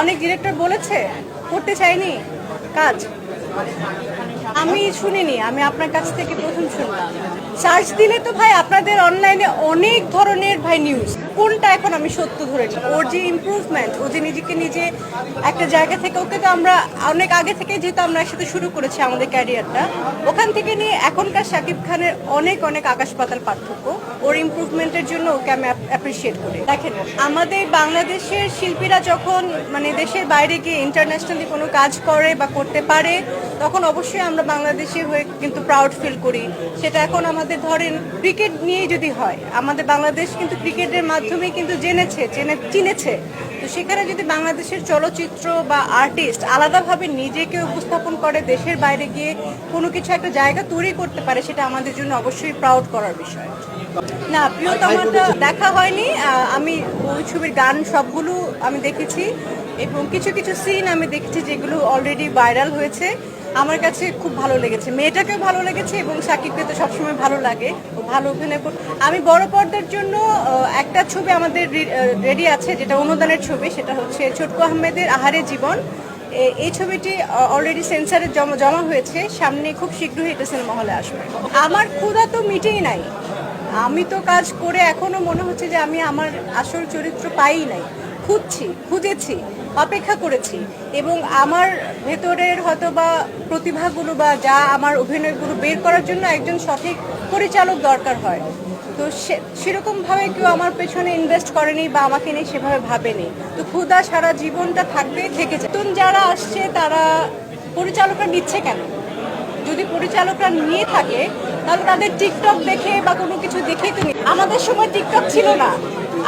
অনেক ডিরেক্টর বলেছে, করতে চাইনি, কাজ। আমি শুনিনি, আমি আপনার কাছ থেকে প্রথম শুনলাম। সার্চ দিলে তো ভাই আপনাদের অনলাইনে অনেক ধরনের ভাই নিউজ কোনটা এখন আমি সত্য ধরে নিই? ওর যে ইমপ্রুভমেন্ট ও যে নিজেকে নিজে একটা জায়গা থেকে, ওকে তো আমরা অনেক আগে থেকে যেহেতু আমরা একসাথে শুরু করেছি আমাদের ক্যারিয়ারটা ওখান থেকে নিয়ে এখনকার শাকিব খানের অনেক অনেক আকাশ পাতাল পার্থক্য, ওর ইম্প্রুভমেন্টের জন্য ওকে আমি অ্যাপ্রিসিয়েট করি দেখেন, আমাদের বাংলাদেশের শিল্পীরা যখন মানে দেশের বাইরে গিয়ে ইন্টারন্যাশনালি কোনো কাজ করে বা করতে পারে তখন অবশ্যই আমরা বাংলাদেশি হয়ে কিন্তু প্রাউড ফিল করি। সেটা এখন আমাদের ধরেন ক্রিকেট নিয়ে যদি হয়, আমাদের বাংলাদেশ কিন্তু ক্রিকেটের মাধ্যমে কিন্তু জেনেছে, জেনে, চিনেছে। তো সেখানে যদি বাংলাদেশের চলচ্চিত্র বা আর্টিস্ট আলাদাভাবে নিজেকে উপস্থাপন করে, দেশের বাইরে গিয়ে কোনো কিছু একটা জায়গা তৈরি করতে পারে, সেটা আমাদের জন্য অবশ্যই প্রাউড করার বিষয়। না, প্রিয়তমাটা দেখা হয়নি। আমি ওই ছবির গান সবগুলো আমি দেখেছি এবং কিছু কিছু সিন আমি দেখেছি যেগুলো অলরেডি ভাইরাল হয়েছে। আমার কাছে খুব ভালো লেগেছে। মেয়েটাকেও ভালো লেগেছে এবং সাকিবকে তো সবসময় ভালো লাগে। ও ভালো অভিনয় আমি বড় পর্দার জন্য একটা ছবি আমাদের রেডি আছে, যেটা অনুদানের ছবি, সেটা হচ্ছে ছোটকু আহমেদের আহারে জীবন। এই ছবিটি অলরেডি সেন্সারে জমা জমা হয়েছে। সামনে খুব শীঘ্রই এটা সিনেমা হলে আসবে। আমার ক্ষুধা তো মিটেই নাই। আমি তো কাজ করে এখনও মনে হচ্ছে যে আমি আমার আসল চরিত্র পাই নাই। খুঁজছি, খুঁজেছি, অপেক্ষা করেছি এবং আমার ভেতরের হয়তো বা প্রতিভাগুলো বা যা আমার অভিনয়গুলো বের করার জন্য একজন সঠিক পরিচালক দরকার হয়। তো সেরকমভাবে কেউ আমার পেছনে ইনভেস্ট করেনি বা আমাকে নিয়ে সেভাবে ভাবেনি। তো ক্ষুদা সারা জীবনটা থাকবে, থেকে যায়। নতুন যারা আসছে তারা পরিচালকরা নিচ্ছে কেন? যদি পরিচালকরা নিয়ে থাকে, তাহলে তাদের টিকটক দেখে বা কোনো কিছু দেখে তো নি- আমাদের সময় টিকটক ছিল না।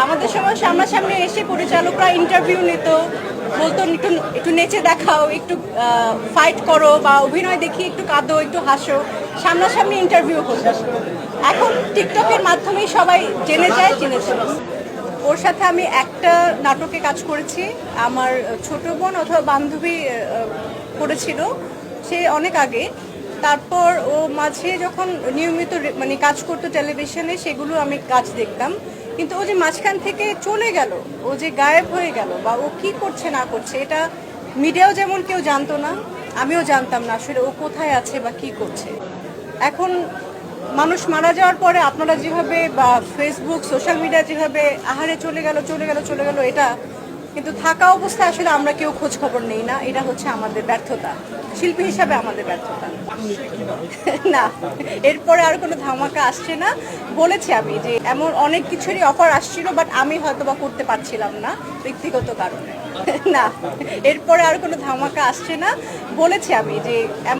আমাদের সময় সামনাসামনি এসে পরিচালকরা ইন্টারভিউ নিত, বলতো, একটু একটু নেচে দেখাও, একটু ফাইট করো বা অভিনয় দেখি, একটু কাঁদো, একটু হাসো। সামনাসামনি ইন্টারভিউ করতো এখন টিকটকের মাধ্যমেই সবাই জেনে যায় চিনে যায়। ওর সাথে আমি একটা নাটকে কাজ করেছি। আমার ছোট বোন অথবা বান্ধবী করেছিল, সে অনেক আগে। তারপর ও মাঝে যখন নিয়মিত মানে কাজ করতো টেলিভিশনে, সেগুলো আমি কাজ দেখতাম। কিন্তু ও যে মাঝখান থেকে চলে গেল, ও যে গায়েব হয়ে গেল বা ও কি করছে না করছে, এটা মিডিয়াও যেমন কেউ জানতো না, আমিও জানতাম না আসলে ও কোথায় আছে বা কি করছে। এখন মানুষ মারা যাওয়ার পরে আপনারা যেভাবে বা ফেসবুক সোশ্যাল মিডিয়া যেভাবে আহারে চলে গেল চলে গেল চলে গেল, এটা কিন্তু থাকা অবস্থায় আসলে আমরা কেউ খোঁজ খবর নেই না, এটা হচ্ছে আমাদের ব্যর্থতা। শিল্পী হিসাবে আমাদের ব্যর্থতা। না, এরপরে আর কোনো ধামাকা আসছে না। বলেছি আমি যে, এমন অনেক কিছুরই অফার আসছিল বাট আমি হয়তো বা করতে পারছিলাম না, ব্যক্তিগত কারণে। না, এরপরে আর কোনো ধামাকা আসছে না। বলেছি আমি যে